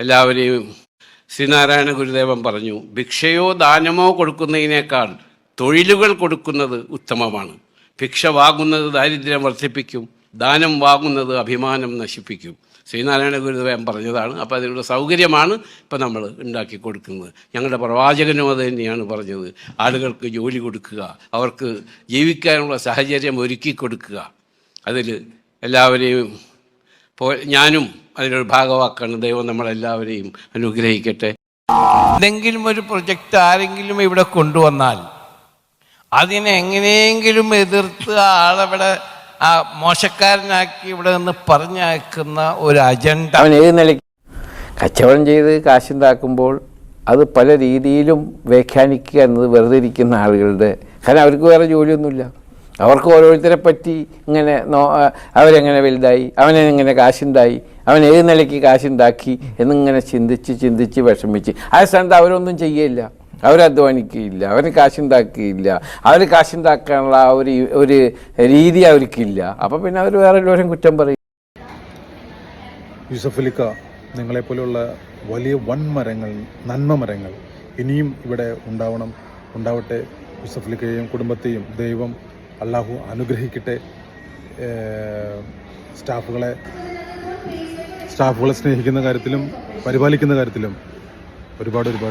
എല്ലാവരെയും ശ്രീനാരായണ ഗുരുദേവൻ പറഞ്ഞു ഭിക്ഷയോ ദാനമോ കൊടുക്കുന്നതിനേക്കാൾ തൊഴിലുകൾ കൊടുക്കുന്നത് ഉത്തമമാണ്. ഭിക്ഷ വാങ്ങുന്നത് ദാരിദ്ര്യം വർദ്ധിപ്പിക്കും ദാനം വാങ്ങുന്നത് അഭിമാനം നശിപ്പിക്കും. ശ്രീനാരായണ ഗുരുദേവൻ പറഞ്ഞതാണ്. അപ്പോൾ അതിനുള്ള സൗകര്യമാണ് ഇപ്പോൾ നമ്മൾ ഉണ്ടാക്കി കൊടുക്കുന്നത്. ഞങ്ങളുടെ പ്രവാചകനും അത് തന്നെയാണ് പറഞ്ഞത്. ആളുകൾക്ക് ജോലി കൊടുക്കുക അവർക്ക് ജീവിക്കാനുള്ള സാഹചര്യം ഒരുക്കി കൊടുക്കുക. അതിൽ എല്ലാവരെയും ഞാനും അതിലൊരു ഭാഗമാക്കാണ് ദൈവം നമ്മളെല്ലാവരെയും അനുഗ്രഹിക്കട്ടെ. എന്തെങ്കിലും ഒരു പ്രൊജക്റ്റ് ആരെങ്കിലും ഇവിടെ കൊണ്ടുവന്നാൽ അതിനെ എങ്ങനെയെങ്കിലും എതിർത്ത് ആ ആളവിടെ ആ മോശക്കാരനാക്കി ഇവിടെ നിന്ന് പറഞ്ഞയക്കുന്ന ഒരു അജണ്ട. അവൻ ഏത് നിലയ്ക്ക് കച്ചവടം ചെയ്ത് കാശുണ്ടാക്കുമ്പോൾ അത് പല രീതിയിലും വ്യാഖ്യാനിക്കുക എന്നത് വെറുതെ ഇരിക്കുന്ന ആളുകളുടെ കാരണം അവർക്ക് വേറെ ജോലിയൊന്നുമില്ല. അവർക്ക് ഓരോരുത്തരെ പറ്റി ഇങ്ങനെ നോ അവരെങ്ങനെ വലുതായി അവനെങ്ങനെ കാശുണ്ടായി അവൻ ഏത് നിലയ്ക്ക് കാശുണ്ടാക്കി എന്നിങ്ങനെ ചിന്തിച്ച് ചിന്തിച്ച് വിഷമിച്ച്. ആ സ്ഥാനത്ത് അവരൊന്നും ചെയ്യില്ല അവരധ്വാനിക്കുകയില്ല അവർ കാശുണ്ടാക്കുകയില്ല. അവർ കാശുണ്ടാക്കാനുള്ള ആ ഒരു ഒരു രീതി അവർക്കില്ല. അപ്പോൾ പിന്നെ അവർ വേറെ എല്ലാവരും കുറ്റം പറയും. യൂസഫലിക്ക നിങ്ങളെപ്പോലെയുള്ള വലിയ വൻ മരങ്ങൾ നന്മ മരങ്ങൾ ഇനിയും ഇവിടെ ഉണ്ടാവണം ഉണ്ടാവട്ടെ. യൂസഫലിക്കയെയും കുടുംബത്തെയും ദൈവം അള്ളാഹു അനുഗ്രഹിക്കട്ടെ. സ്റ്റാഫുകളെ സ്റ്റാഫുകളെ സ്നേഹിക്കുന്ന കാര്യത്തിലും പരിപാലിക്കുന്ന കാര്യത്തിലും ഒരുപാട് ഒരുപാട്